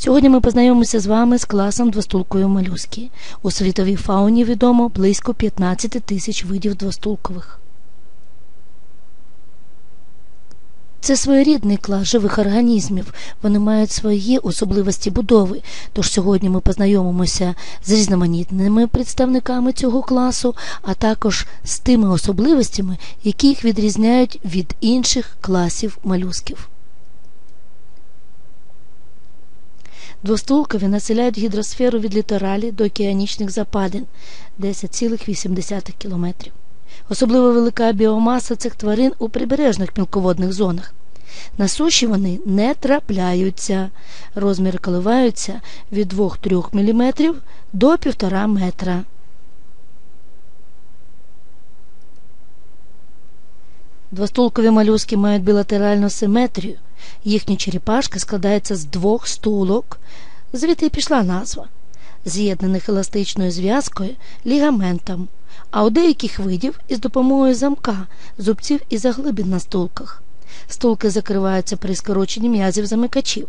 Сьогодні ми познайомимося з вами з класом двостулкової молюски. У світовій фауні відомо близько 15 тисяч видів двостулкових. Це своєрідний клас живих організмів. Вони мають свої особливості будови. Тож сьогодні ми познайомимося з різноманітними представниками цього класу, а також з тими особливостями, які їх відрізняють від інших класів молюсків. Двостулкові населяють гідросферу від літералі до океанічних западин 10,8 км. Особливо велика біомаса цих тварин у прибережних мілководних зонах. На суші вони не трапляються, розміри коливаються від 2-3 мм до 1,5 метра. Двостулкові молюски мають білатеральну симетрію. Їхня черепашка складається з двох стулок, звідти пішла назва, з'єднаних еластичною зв'язкою лігаментом, а у деяких видів із допомогою замка, зубців і заглибин на стулках. Стулки закриваються при скороченні м'язів замикачів.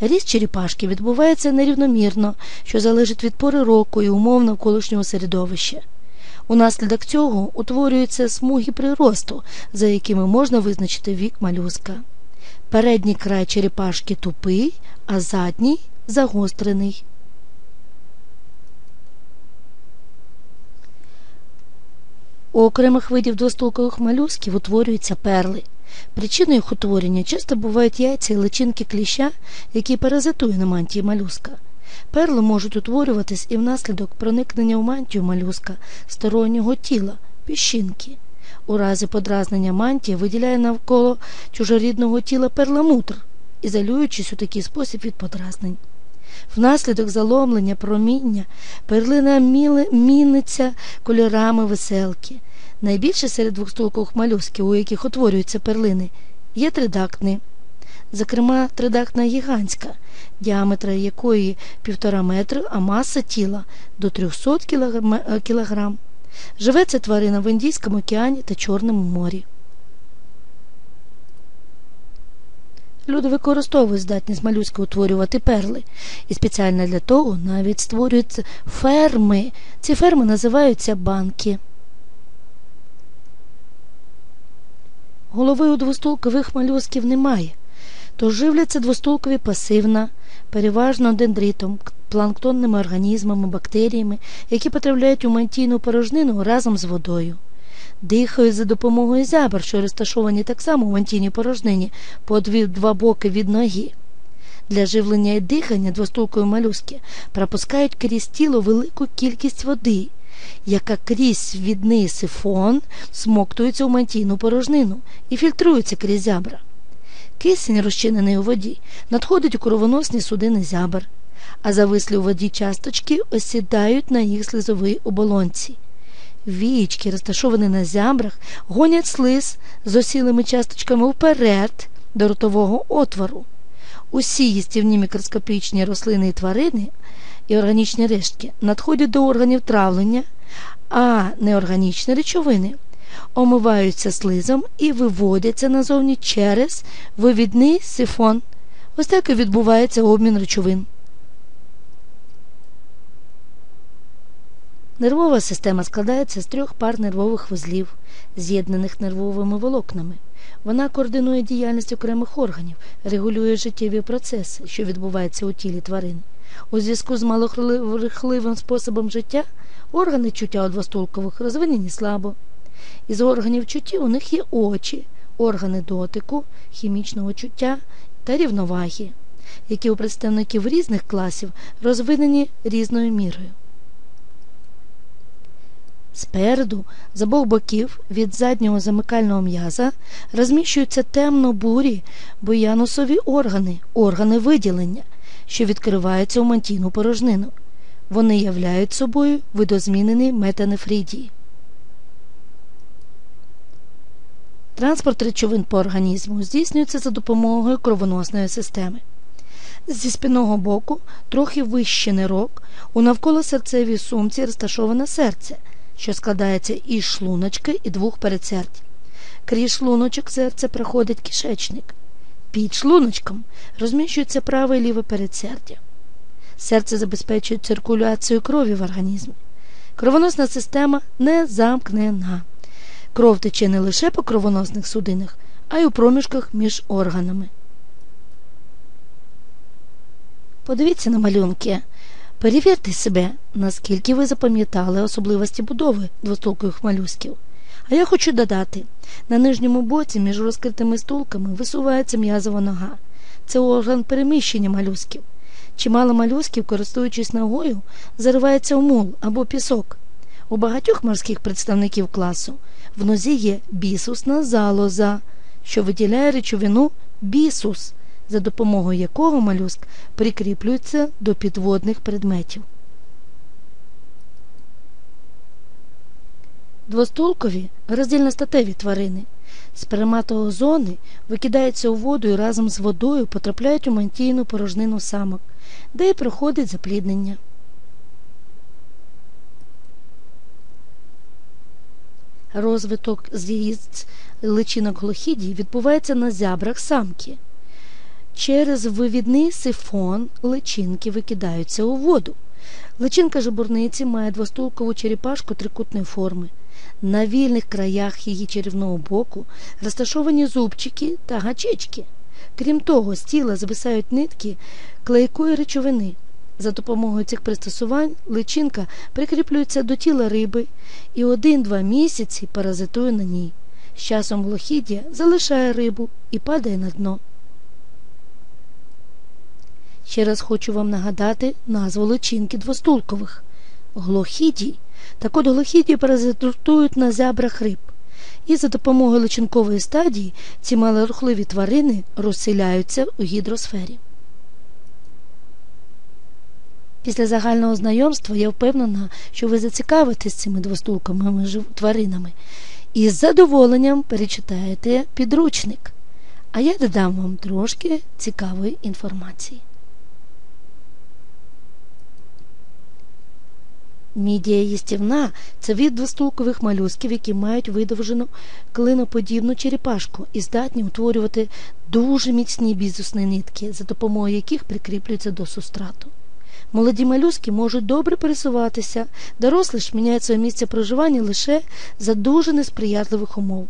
Ріст черепашки відбувається нерівномірно, що залежить від пори року і умов навколишнього середовища. Унаслідок цього утворюються смуги приросту, за якими можна визначити вік малюска. Передній край черепашки тупий, а задній загострений. У окремих видів двостулкових молюсків утворюються перли. Причиною їх утворення часто бувають яйця і личинки кліща, які паразитує на мантії молюска. Перли можуть утворюватись і внаслідок проникнення в мантію молюска стороннього тіла, піщинки. У разі подразнення мантії виділяє навколо чужорідного тіла перламутр, ізолюючись у такий спосіб від подразнень. Внаслідок заломлення проміння перлина міниться кольорами веселки. Найбільше серед двохстолкових малюсків, у яких утворюються перлини, є тридактни. Зокрема, тридактна гігантська, діаметра якої півтора метри, а маса тіла до 300 кілограм. Живе ця тварина в Індійському океані та Чорному морі. Люди використовують здатність малюськи утворювати перли, і спеціально для того навіть створюють ферми. Ці ферми називаються банки. Голови у двостулкових малюсків немає, тож живляться двостулкові пасивно, переважно дендритом, планктонними організмами, бактеріями, які потрапляють у мантійну порожнину разом з водою. Дихають за допомогою зябр, що розташовані так само у мантійній порожнині по два боки від ноги. Для живлення і дихання двостулкові малюски пропускають крізь тіло велику кількість води, яка крізь відний сифон смоктується у мантійну порожнину і фільтрується крізь зябра. Кисень, розчинений у воді, надходить у кровоносні судини зябр а завислі у воді часточки осідають на їх слизовій оболонці. Вічки, розташовані на зябрах, гонять слиз з осілими часточками вперед до ротового отвору. Усі їстівні мікроскопічні рослини і тварини і органічні рештки надходять до органів травлення, а неорганічні речовини омиваються слизом і виводяться назовні через вивідний сифон. Ось так і відбувається обмін речовин. Нервова система складається з трьох пар нервових вузлів, з'єднаних нервовими волокнами. Вона координує діяльність окремих органів, регулює життєві процеси, що відбуваються у тілі тварин. У зв'язку з малорихливим способом життя органи чуття у двостулкових розвинені слабо. Із органів чуттів у них є очі, органи дотику, хімічного чуття та рівноваги, які у представників різних класів розвинені різною мірою. Спереду, з обох боків від заднього замикального м'яза розміщуються темно-бурі боянусові органи, органи виділення, що відкриваються у мантійну порожнину. Вони являють собою видозмінений метанефридії. Транспорт речовин по організму здійснюється за допомогою кровоносної системи. Зі спинного боку, трохи вище нирок, у навколо серцевій сумці розташоване серце складається із шлуночки і двох передсердь. Крізь шлуночок серця проходить кишечник. Під шлуночком розміщується праве і ліве передсердя. Серце забезпечує циркуляцію крові в організмі. Кровоносна система не замкнена. Кров тече не лише по кровоносних судинах, а й у проміжках між органами. Подивіться на малюнки. Перевірте себе, наскільки ви запам'ятали особливості будови двостолкових малюсків. А я хочу додати: на нижньому боці між розкритими стулками висувається м'язова нога. Це орган переміщення малюсків. Чимало малюсків, користуючись ногою, заривається у мул або пісок. У багатьох морських представників класу в нозі є бісусна залоза, що виділяє речовину бісус, за допомогою якого малюск прикріплюється до підводних предметів. Двостулкові роздільностатеві тварини. Сперматозони викидаються у воду і разом з водою потрапляють у мантійну порожнину самок, де й проходить запліднення. Розвиток з'їзд личинок глохідій відбувається на зябрах самки. Через вивідний сифон личинки викидаються у воду. Личинка жабурниці має двостулкову черепашку трикутної форми. На вільних краях її черівного боку розташовані зубчики та гачечки. Крім того, з тіла звисають нитки клейкої речовини. За допомогою цих пристосувань личинка прикріплюється до тіла риби і один-два місяці паразитує на ній. З часом глохідія залишає рибу і падає на дно. Ще раз хочу вам нагадати назву личинки двостулкових глохідій. Так от глохідії паразитують на зябрах риб. І за допомогою личинкової стадії ці малорухливі тварини розселяються у гідросфері. Після загального знайомства я впевнена, що ви зацікавитесь цими двостулковими тваринами і з задоволенням перечитаєте підручник. А я додам вам трошки цікавої інформації. Мідія їстівна це від двостулкових малюсків, які мають видовжену клиноподібну черепашку і здатні утворювати дуже міцні бізусні нитки, за допомогою яких прикріплюються до сустрату. Молоді малюски можуть добре пересуватися, дорослі ж міняють своє місце проживання лише за дуже несприятливих умов.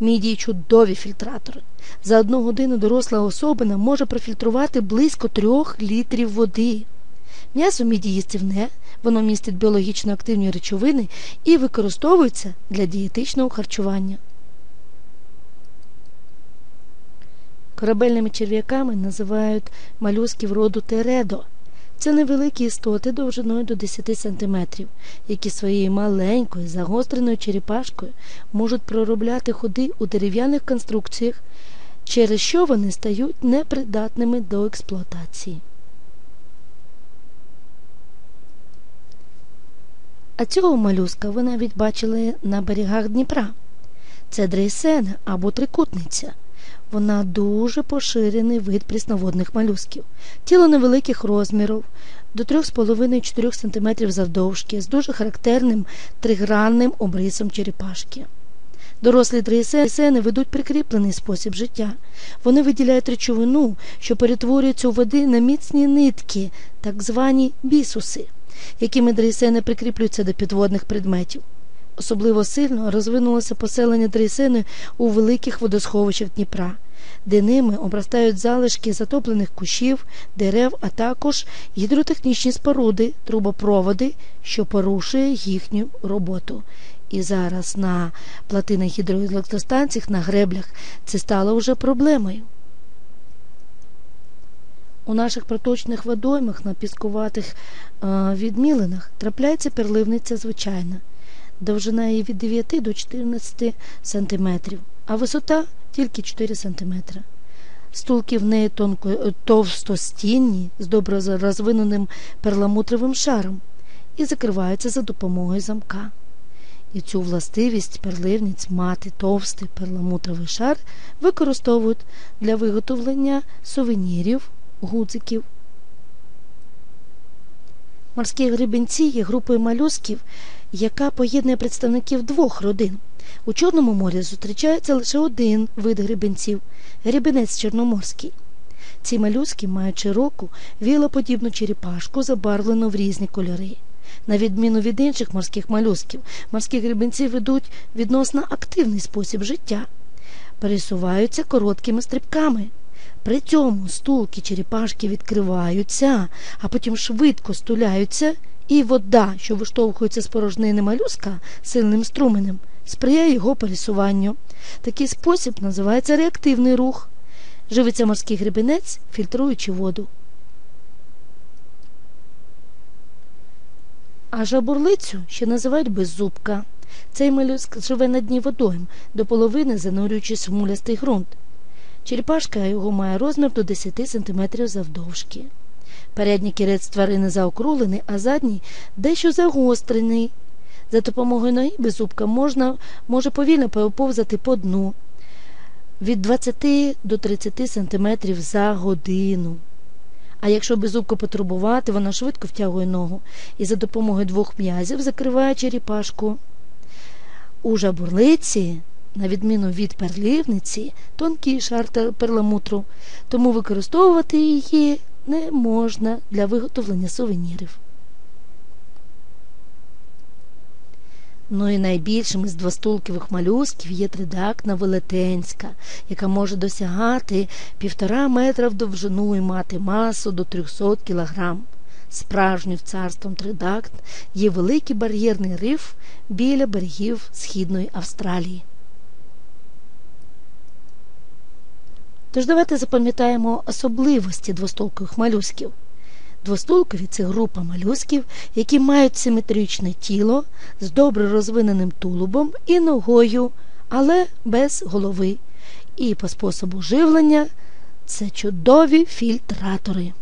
Мідії чудові фільтратори. За одну годину доросла особина може профільтрувати близько трьох літрів води. М'ясо міді воно містить біологічно активні речовини і використовується для дієтичного харчування. Корабельними черв'яками називають малюсків роду тередо. Це невеликі істоти довжиною до 10 см, які своєю маленькою загостреною черепашкою можуть проробляти ходи у дерев'яних конструкціях, через що вони стають непридатними до експлуатації. А цього малюска ви навіть бачили на берегах Дніпра. Це дрейсена або трикутниця. Вона дуже поширений вид прісноводних малюсків. Тіло невеликих розмірів, до 3,5-4 см завдовжки, з дуже характерним тригранним обрисом черепашки. Дорослі дрейсени ведуть прикріплений спосіб життя. Вони виділяють речовину, що перетворюється у води на міцні нитки, так звані бісуси якими дрейсени прикріплюються до підводних предметів. Особливо сильно розвинулося поселення дрейсени у великих водосховищах Дніпра, де ними обростають залишки затоплених кущів, дерев, а також гідротехнічні споруди, трубопроводи, що порушує їхню роботу. І зараз на платинах гідроелектростанціях на греблях це стало вже проблемою. У наших проточних водоймах на піскуватих е, відмілинах трапляється перливниця звичайна. Довжина її від 9 до 14 см, а висота тільки 4 см. Стулки в неї тонко, е, товстостінні з добре розвиненим перламутровим шаром і закриваються за допомогою замка. І цю властивість перливниць мати товстий перламутровий шар використовують для виготовлення сувенірів гудзиків. Морські грибенці є групою малюсків, яка поєднує представників двох родин У Чорному морі зустрічається лише один вид грибенців грібенець чорноморський. Ці малюски мають широку, вілоподібну черепашку, забарвлену в різні кольори. На відміну від інших морських малюсків, морські грибенці ведуть відносно активний спосіб життя, пересуваються короткими стрибками. При цьому стулки черепашки відкриваються, а потім швидко стуляються, і вода, що виштовхується з порожнини малюска сильним струменем, сприяє його пересуванню. Такий спосіб називається реактивний рух. Живиться морський грибенець, фільтруючи воду. А жабурлицю ще називають беззубка. Цей молюск живе на дні водойм, до половини занурюючись в мулястий ґрунт. Черепашка його має розмір до 10 см завдовжки. Передній кірець тварини заокруглений, а задній дещо загострений. За допомогою ноги беззубка можна, може повільно повзати по дну від 20 до 30 см за годину. А якщо беззубко потребувати, вона швидко втягує ногу і за допомогою двох м'язів закриває черепашку. У жабурлиці, на відміну від перлівниці, тонкий шар перламутру, тому використовувати її не можна для виготовлення сувенірів. Ну і найбільшим із двостулкових малюсків є тридактна велетенська, яка може досягати півтора метра в довжину і мати масу до 300 кілограм. Справжнім царством тридакт є великий бар'єрний риф біля берегів Східної Австралії. Тож давайте запам'ятаємо особливості двостолкових малюсків. Двостолкові це група малюсків, які мають симетричне тіло з добре розвиненим тулубом і ногою, але без голови. І по способу живлення це чудові фільтратори.